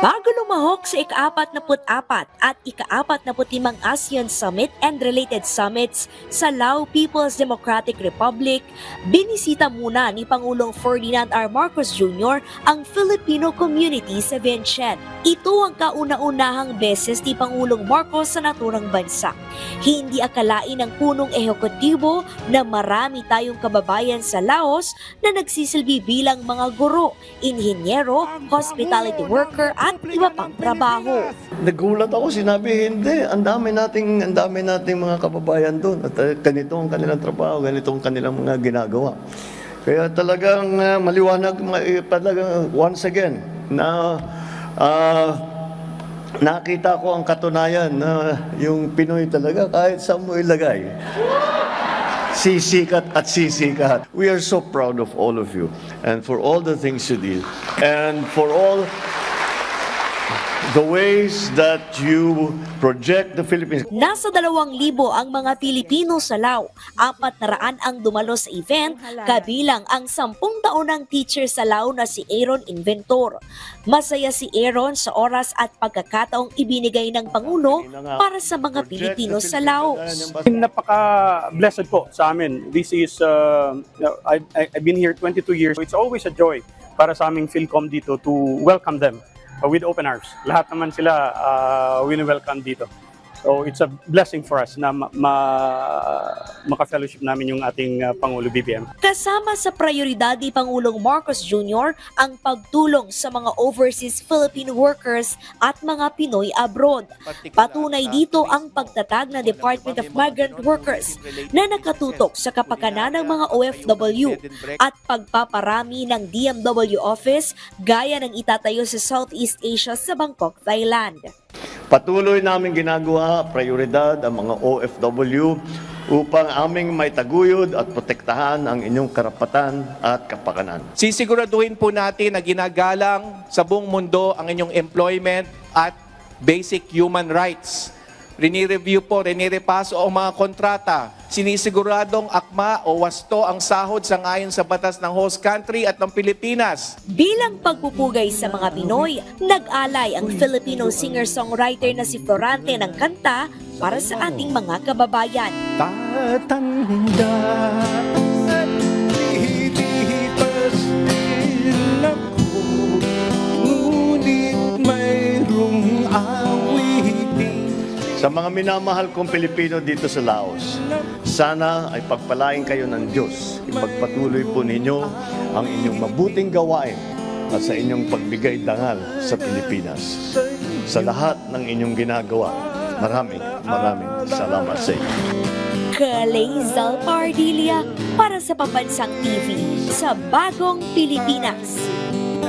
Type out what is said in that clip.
Bago lumahok sa ika-44 at ika-45 ASEAN Summit and related summits sa Lao People's Democratic Republic, binisita muna ni Pangulong Ferdinand R. Marcos Jr. ang Filipino community sa Vientiane. Ito ang kauna-unahang beses ni Pangulong Marcos sa naturang bansa. Hindi akalain ng punong ehekutibo na marami tayong kababayan sa Laos na nagsisilbi bilang mga guro, inhinyero, hospitality worker at iba pang trabaho. Nagulat ako, sinabi, hindi. Ang dami nating, ang dami nating mga kababayan doon. At uh, ganito ang kanilang trabaho, ganito ang kanilang mga ginagawa. Kaya talagang uh, maliwanag, ma- eh, talagang once again, na ah, nakita ko ang katunayan na yung Pinoy talaga kahit saan mo ilagay. Sisikat at sisikat. We are so proud of all of you and for all the things you did and for all the ways that you project the Philippines. Nasa dalawang libo ang mga Pilipino sa Lao. Apat na raan ang dumalo sa event, kabilang ang sampung taonang teacher sa Lao na si Aaron Inventor. Masaya si Aaron sa oras at pagkakataong ibinigay ng Pangulo para sa mga Pilipino sa Laos. Napaka-blessed po sa amin. This is, uh, I, I, I've been here 22 years. It's always a joy para sa aming Philcom dito to welcome them with open arms. Lahat naman sila uh, wini-welcome dito. So it's a blessing for us na ma- ma- maka-fellowship namin yung ating uh, Pangulo BBM. Kasama sa prioridad ni Pangulong Marcos Jr. ang pagtulong sa mga overseas Philippine workers at mga Pinoy abroad. Patunay dito ang pagtatag ng Department of Migrant Workers na nakatutok sa kapakanan ng mga OFW at pagpaparami ng DMW office gaya ng itatayo sa Southeast Asia sa Bangkok, Thailand. Patuloy namin ginagawa prioridad ang mga OFW upang aming may taguyod at protektahan ang inyong karapatan at kapakanan. Sisiguraduhin po natin na ginagalang sa buong mundo ang inyong employment at basic human rights. Rinireview po, rinirepaso ang mga kontrata. Sinisiguradong akma o wasto ang sahod sa ngayon sa batas ng host country at ng Pilipinas. Bilang pagpupugay sa mga Pinoy, nag-alay ang Filipino singer-songwriter na si Florante ng kanta para sa ating mga kababayan. Tatanda at lilipas din ako Ngunit mayroong awitin Sa mga minamahal kong Pilipino dito sa Laos, sana ay pagpalain kayo ng Diyos. Ipagpatuloy po ninyo ang inyong mabuting gawain at sa inyong pagbigay dangal sa Pilipinas. Sa lahat ng inyong ginagawa, maraming maraming salamat sa inyo. Kalay Zalpardilia para sa Pambansang TV sa Bagong Pilipinas.